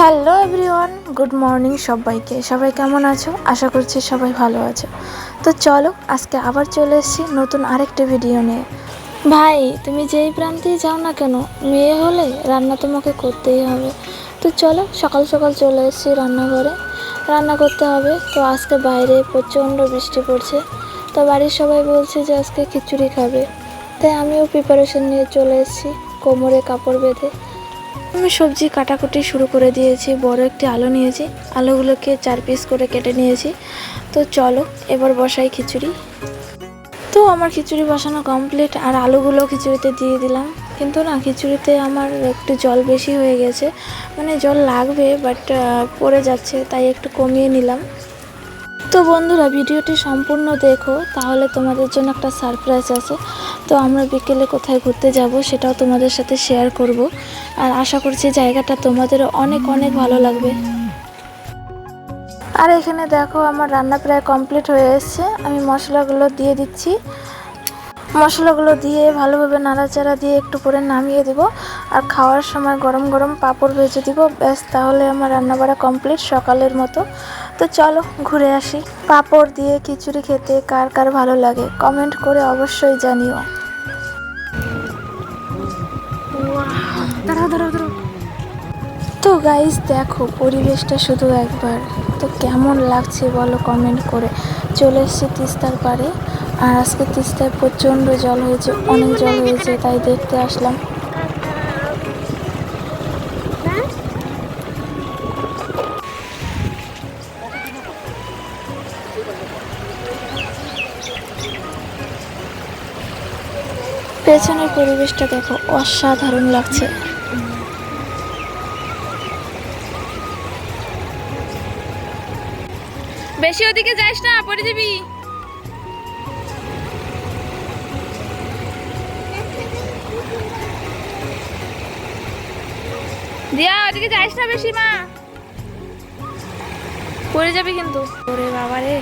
Hello everyone, good morning সবাইকে। সবাই কেমন আছো? আশা করছি সবাই ভালো আছো। তো চলো, আজকে আবার চলে এসেছি নতুন আরেকটা ভিডিও নিয়ে। ভাই, তুমি যেই প্রান্তেই যাও না কেন, মেয়ে হলে রান্না তোমাকে করতেই হবে। তো চলো, সকাল সকাল চলে এসেছি রান্নাঘরে। রান্না করতে হবে। তো আজকে বাইরে প্রচণ্ড বৃষ্টি পড়ছে। তো বাড়ির সবাই বলছে যে আজকে খিচুড়ি খাবে। তাই আমিও প্রিপারেশন নিয়ে চলে এসেছি, কোমরে কাপড় বেঁধে। আমি সবজি কাটাকুটি শুরু করে দিয়েছি, বড় একটি আলু নিয়েছি। আলুগুলোকে চার পিস করে কেটে নিয়েছি। তো চলো, এবার বসাই খিচুড়ি। তো আমার খিচুড়ি বসানো কমপ্লিট আর আলুগুলো খিচুড়িতে দিয়ে দিলাম। কিন্তু না, খিচুড়িতে আমার একটু জল বেশি হয়ে গেছে। মানে জল লাগবে বাট পড়ে যাচ্ছে, তাই একটু কমিয়ে নিলাম। তো বন্ধুরা, ভিডিওটি সম্পূর্ণ দেখো, তাহলে তোমাদের জন্য একটা সারপ্রাইজ আছে। তো আমরা বিকেলে কোথায় ঘুরতে যাব সেটাও তোমাদের সাথে শেয়ার করব। আর আশা করছি জায়গাটা তোমাদেরও অনেক অনেক ভালো লাগবে। আর এখানে দেখো আমার রান্না প্রায় কমপ্লিট হয়ে এসছে। আমি মশলাগুলো দিয়ে দিচ্ছি। মশলাগুলো দিয়ে ভালোভাবে নাড়াচাড়া দিয়ে একটু করে নামিয়ে দেব। আর খাওয়ার সময় গরম গরম পাঁপড় ভেজে দিব। ব্যাস, তাহলে আমার রান্না রান্নাবাড়া কমপ্লিট সকালের মতো। তো চলো ঘুরে আসি। পাঁপড় দিয়ে খিচুড়ি খেতে কার কার ভালো লাগে? কমেন্ট করে অবশ্যই জানিও। দাঁড়াও দাঁড়াও দাঁড়াও। তো গাইজ দেখো, পরিবেশটা শুধু একবার। তো কেমন লাগছে বলো কমেন্ট করে। চলে এসেছি তিস্তার পাড়ে। আর আজকে তিস্তায় প্রচণ্ড জল হয়েছে, অনেক জল হয়েছে, তাই দেখতে আসলাম। পেছনের পরিবেশটা দেখো, অসাধারণ লাগছে। বেশি ওদিকে যাস না, পড়ে যাবি। দিয়া, ওদিকে যাস না বেশি, মা। পড়ে যাবি কিন্তু। ওরে বাবা রে